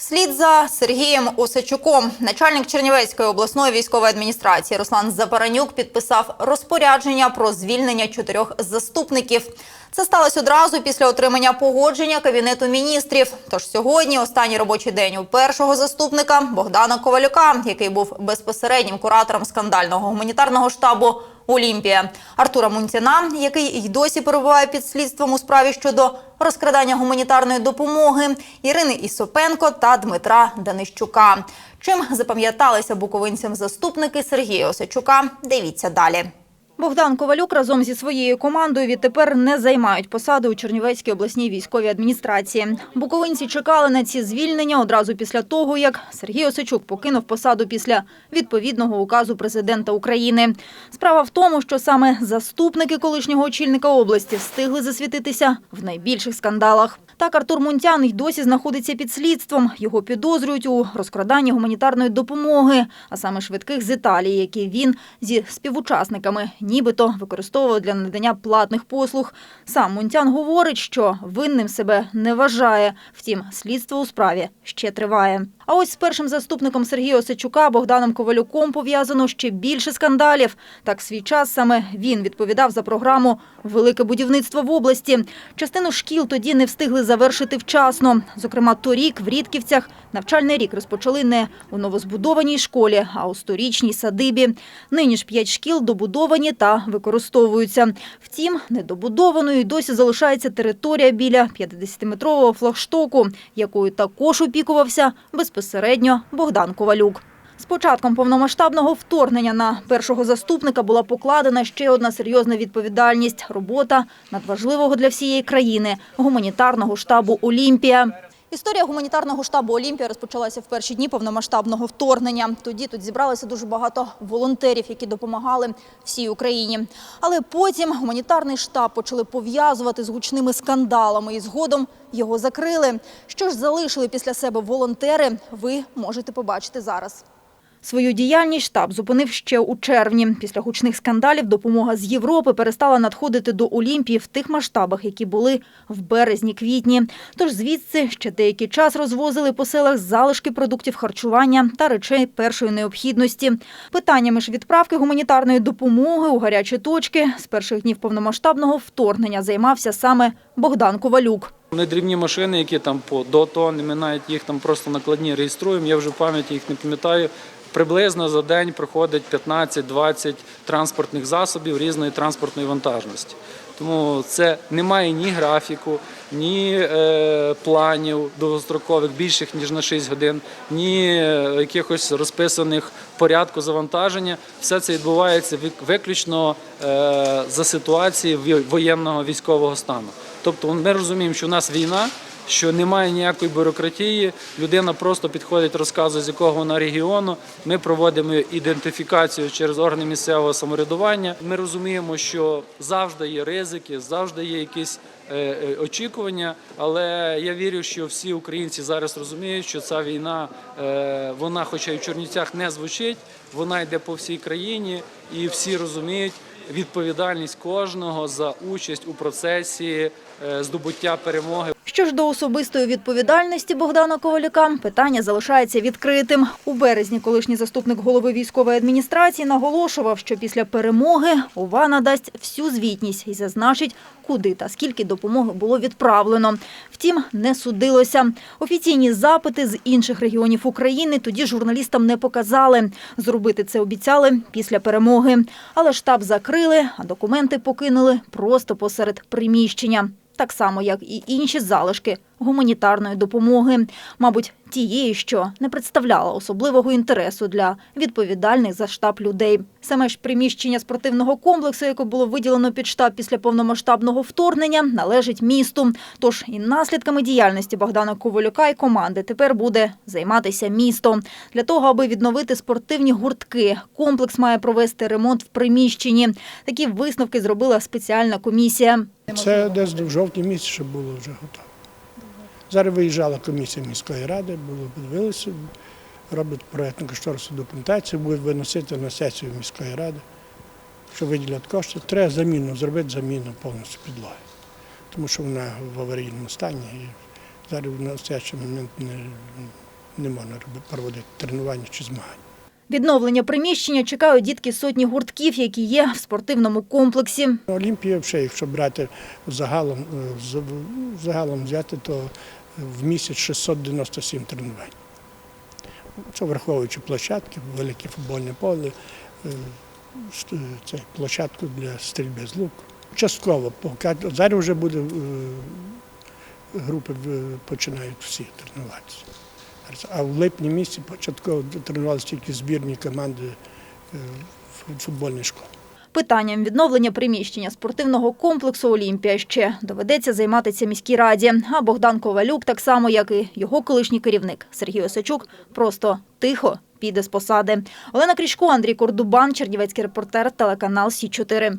Вслід за Сергієм Осачуком, начальник Чернівецької обласної військової адміністрації Руслан Запаранюк підписав розпорядження про звільнення чотирьох заступників. Це сталося одразу після отримання погодження кабінету міністрів. Тож сьогодні останній робочий день у першого заступника Богдана Ковалюка, який був безпосереднім куратором скандального гуманітарного штабу Олімпія, Артура Мунтяна, який й досі перебуває під слідством у справі щодо розкрадання гуманітарної допомоги, Ірини Ісопенко та Дмитра Данищука. Чим запам'яталися буковинцям заступники Сергія Осачука? Дивіться далі. Богдан Ковалюк разом зі своєю командою відтепер не займають посади у Чернівецькій обласній військовій адміністрації. Буковинці чекали на ці звільнення одразу після того, як Сергій Осачук покинув посаду після відповідного указу президента України. Справа в тому, що саме заступники колишнього очільника області встигли засвітитися в найбільших скандалах. Так, Артур Мунтян й досі знаходиться під слідством. Його підозрюють у розкраданні гуманітарної допомоги, а саме швидких з Італії, які він зі співучасниками нібито використовував для надання платних послуг. Сам Мунтян говорить, що винним себе не вважає. Втім, слідство у справі ще триває. А ось з першим заступником Сергія Осачука Богданом Ковалюком пов'язано ще більше скандалів. Так, свій час саме він відповідав за програму Велике будівництво в області. Частину шкіл тоді не встигли завершити вчасно. Зокрема, торік в Рідківцях навчальний рік розпочали не у новозбудованій школі, а у сторічній садибі. Нині ж п'ять шкіл добудовані та використовуються. Втім, недобудованою досі залишається територія біля 50-метрового флагштоку, якою також опікувався безпосередньо Богдан Ковалюк. З початком повномасштабного вторгнення на першого заступника була покладена ще одна серйозна відповідальність – робота надважливого для всієї країни – гуманітарного штабу «Олімпія». Історія гуманітарного штабу «Олімпія» розпочалася в перші дні повномасштабного вторгнення. Тоді тут зібралося дуже багато волонтерів, які допомагали всій Україні. Але потім гуманітарний штаб почали пов'язувати з гучними скандалами і згодом його закрили. Що ж залишили після себе волонтери, ви можете побачити зараз. Свою діяльність штаб зупинив ще у червні. Після гучних скандалів допомога з Європи перестала надходити до Олімпії в тих масштабах, які були в березні-квітні. Тож звідси ще деякий час розвозили по селах залишки продуктів харчування та речей першої необхідності. Питаннями ж відправки гуманітарної допомоги у гарячі точки з перших днів повномасштабного вторгнення займався саме Богдан Ковалюк. Вони дрібні машини, які там по до тонни, ми навіть їх там просто накладні реєструємо. Я вже пам'яті їх не пам'ятаю. Приблизно за день проходить 15-20 транспортних засобів різної транспортної вантажності. Тому це немає ні графіку, ні е, планів довгострокових більших ніж на 6 годин, ні е, якихось розписаних порядку завантаження. Все це відбувається вик- виключно е, за ситуації воєнного військового стану. Тобто ми розуміємо, що в нас війна, що немає ніякої бюрократії. Людина просто підходить, розказує, з якого вона регіону. Ми проводимо ідентифікацію через органи місцевого самоврядування. Ми розуміємо, що завжди є ризики, завжди є якісь е, е, очікування. Але я вірю, що всі українці зараз розуміють, що ця війна, е, вона, хоча й в Чернівцях не звучить, вона йде по всій країні, і всі розуміють відповідальність кожного за участь у процесі здобуття перемоги. Що ж до особистої відповідальності Богдана Ковалюка, питання залишається відкритим. У березні колишній заступник голови військової адміністрації наголошував, що після перемоги ОВА надасть всю звітність і зазначить, куди та скільки допомоги було відправлено. Втім, не судилося. Офіційні запити з інших регіонів України тоді журналістам не показали. Зробити це обіцяли після перемоги. Але штаб закрили, а документи покинули просто посеред приміщення так само, як і інші залишки гуманітарної допомоги, мабуть, тієї, що не представляла особливого інтересу для відповідальних за штаб людей. Саме ж приміщення спортивного комплексу, яке було виділено під штаб після повномасштабного вторгнення, належить місту. Тож і наслідками діяльності Богдана Ковалюка і команди тепер буде займатися місто. Для того, аби відновити спортивні гуртки, комплекс має провести ремонт в приміщенні. Такі висновки зробила спеціальна комісія. Це десь в жовтні місяці було вже готово. Зараз виїжджала комісія міської ради, було подивилися, роблять проєктну кошторисну документацію, будуть виносити на сесію міської ради, що виділять кошти. Треба заміну, зробити заміну повністю підлоги, тому що вона в аварійному стані і зараз в настоящий момент не, не можна проводити тренування чи змагання. Відновлення приміщення чекають дітки сотні гуртків, які є в спортивному комплексі. Олімпія, взагалі, якщо брати загалом, е, загалом взяти, то в місяць 697 тренувань. Це враховуючи площадки, велике футбольне поле, е, це площадку для стрільби з луку. Частково, зараз вже буде е, групи починають всі тренуватися. А в липні місяці початково тренувалися тільки збірні команди е, фу- футбольної школи. Питанням відновлення приміщення спортивного комплексу Олімпія ще доведеться займатися міській раді. А Богдан Ковалюк, так само як і його колишній керівник Сергій Осачук, просто тихо піде з посади. Олена Крічко, Андрій Кордубан, Чернівецький репортер, телеканал Сі 4